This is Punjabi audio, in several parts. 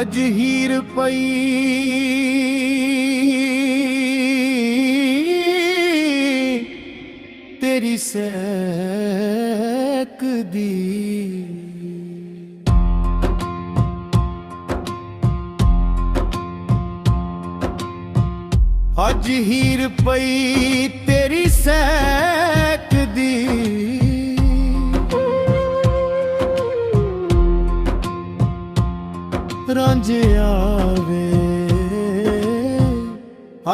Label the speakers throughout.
Speaker 1: ਅਜ ਹੀਰ ਪਈ ਤੇਰੀ ਸੈਕ ਦੀ ਅੱਜ ਹੀਰ ਪਈ ਤੇਰੀ ਸੈਕ ਦੀ ਰਾਂਝਿਆ ਵੇ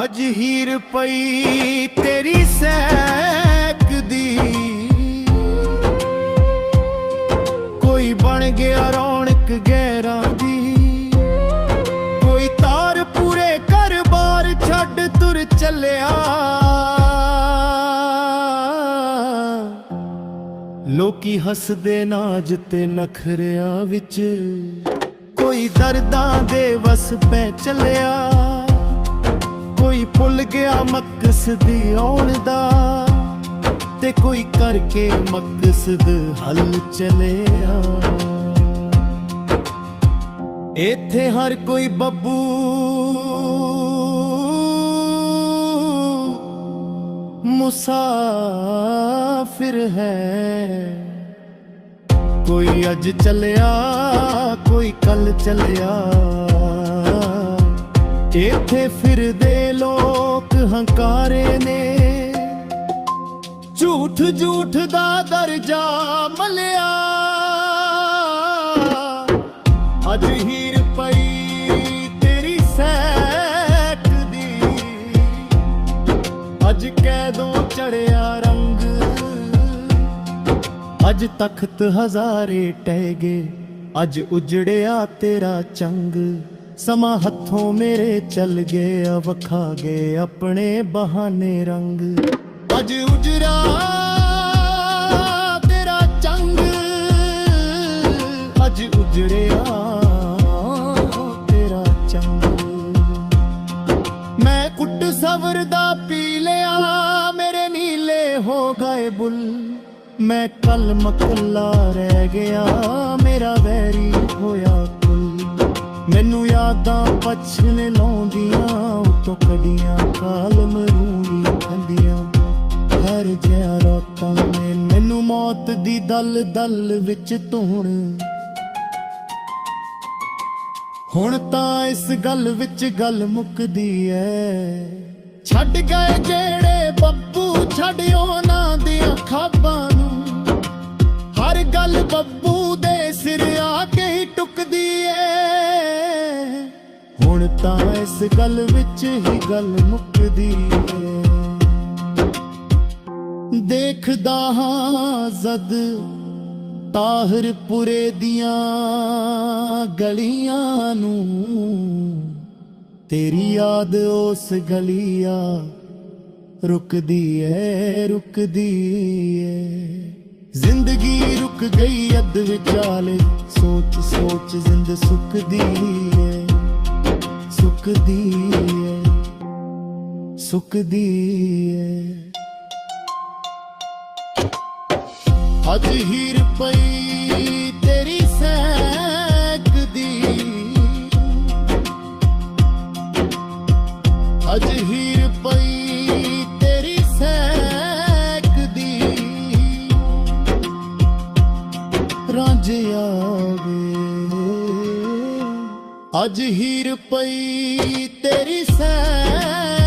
Speaker 1: ਅੱਜ ਹੀਰ ਪਈ ਤੇਰੀ ਸੈਕ ਬਣ ਗਿਆ ਰੌਣਕ ਗੈਰਾਂ ਦੀ। ਕੋਈ ਤਾਰ ਪੂਰੇ ਘਰ-ਬਾਰ ਛੱਡ ਤੁਰ ਚੱਲਿਆ। ਲੋਕੀ ਹੱਸਦੇ ਨਾਜ ਤੇ ਨਖਰਿਆਂ ਵਿੱਚ। ਕੋਈ ਦਰਦਾਂ ਦੇ ਵਸ ਪੈ ਚੱਲਿਆ। ਕੋਈ ਭੁੱਲ ਗਿਆ ਮਕਸਦ ਆਉਣ ਦਾ। ਤੇ ਕੋਈ ਕਰਕੇ ਮਕਸਦ ਹੱਲ ਚਲਿਆ। ਇੱਥੇ ਹਰ ਕੋਈ ਬੱਬੂ ਮੁਸਾਫਿਰ ਹੈ। ਕੋਈ ਅੱਜ ਚੱਲਿਆ, ਕੋਈ ਕੱਲ ਚੱਲਿਆ। ਇੱਥੇ ਫਿਰਦੇ ਲੋਕ ਹੰਕਾਰੇ ਨੇ। ਝੂਠ ਝੂਠ ਦਾ ਦਰਜਾ ਮਲਿਆ। ਅੱਜ ਹੀਰ ਪਈ ਤੇਰੀ ਸੈਕ ਦੀ। ਅੱਜ ਕੈਦੋਂ ਚੜਿਆ ਰੰਗ। ਅੱਜ ਤਖਤ ਹਜ਼ਾਰੇ ਟਹਿ ਗਏ ਅੱਜ ਉਜੜਿਆ ਤੇਰਾ ਚੰਗ। ਸਮਾਂ ਹੱਥੋਂ ਮੇਰੇ ਚੱਲ ਗਏ ਅਵਖਾ ਗਏ ਆਪਣੇ ਬਹਾਨੇ ਰੰਗ। ਅੱਜ ਉਜੜਾ ਤੇਰਾ ਚੰਗ। ਅੱਜ ਉਜੜਿਆ ਤੇਰਾ ਚੰਗ। ਮੈਂ ਕੁੱਟ ਸਬਰ ਦਾ ਪੀ ਲਿਆ, ਮੇਰੇ ਨੀਲੇ ਹੋ ਗਏ ਬੁੱਲ। ਮੈਂ ਕਲ ਮਕੱਲਾ ਰਹਿ ਗਿਆ, ਮੇਰਾ ਵੈਰੀ ਹੋਇਆ ਕੁੱਲ। ਮੈਨੂੰ ਯਾਦਾਂ ਪਛਨੇ ਲਾਉਂਦੀਆਂ ਦਲ ਦਲ ਵਿੱਚ ਧੂਣ। ਹੁਣ ਤਾਂ ਇਸ ਗੱਲ ਵਿੱਚ ਗੱਲ ਮੁੱਕਦੀ ਐ। ਛੱਡ ਗਏ ਜਿਹੜੇ ਬੱਬੂ, ਛੱਡ ਉਹਨਾਂ ਦੀਆਂ ਖਾਬਾਂ ਨੂੰ। ਹਰ ਗੱਲ ਬੱਬੂ ਦੇ ਸਿਰ ਆ ਕੇ ਹੀ ਟੁੱਕਦੀ ਐ। ਹੁਣ ਤਾਂ ਇਸ ਗੱਲ ਵਿੱਚ ਹੀ ਗੱਲ ਮੁੱਕਦੀ ਐ। ਦੇਖਦਾ ਹਾਂ ਜ਼ਦ ਤਾਹਰਪੁਰੇ ਦੀਆਂ ਗਲੀਆਂ ਨੂੰ। ਤੇਰੀ ਯਾਦ ਉਸ ਗਲੀਆ ਰੁਕਦੀ ਐ ਰੁਕਦੀ ਐ ਜ਼ਿੰਦਗੀ ਰੁਕ ਗਈ ਅੱਧ ਵਿਚਾਲੇ, ਸੋਚ ਸੋਚ ਜ਼ਿੰਦ ਸੁੱਕਦੀ ਐ ਸੁੱਕਦੀ ਐ ਸੁੱਕਦੀ ਐ ਅੱਜ ਹੀਰ ਪਈ ਤੇਰੀ ਸੈਕ ਦੀ। ਅੱਜ ਹੀਰ ਪਈ ਤੇਰੀ ਸੈਕ ਦੀ। ਰਾਂਝਿਆ ਵੇ ਅੱਜ ਹੀਰ ਪਈ ਤੇਰੀ ਸੈਕ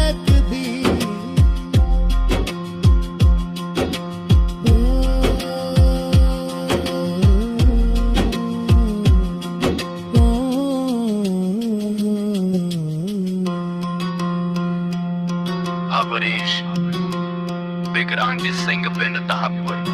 Speaker 2: Broadway.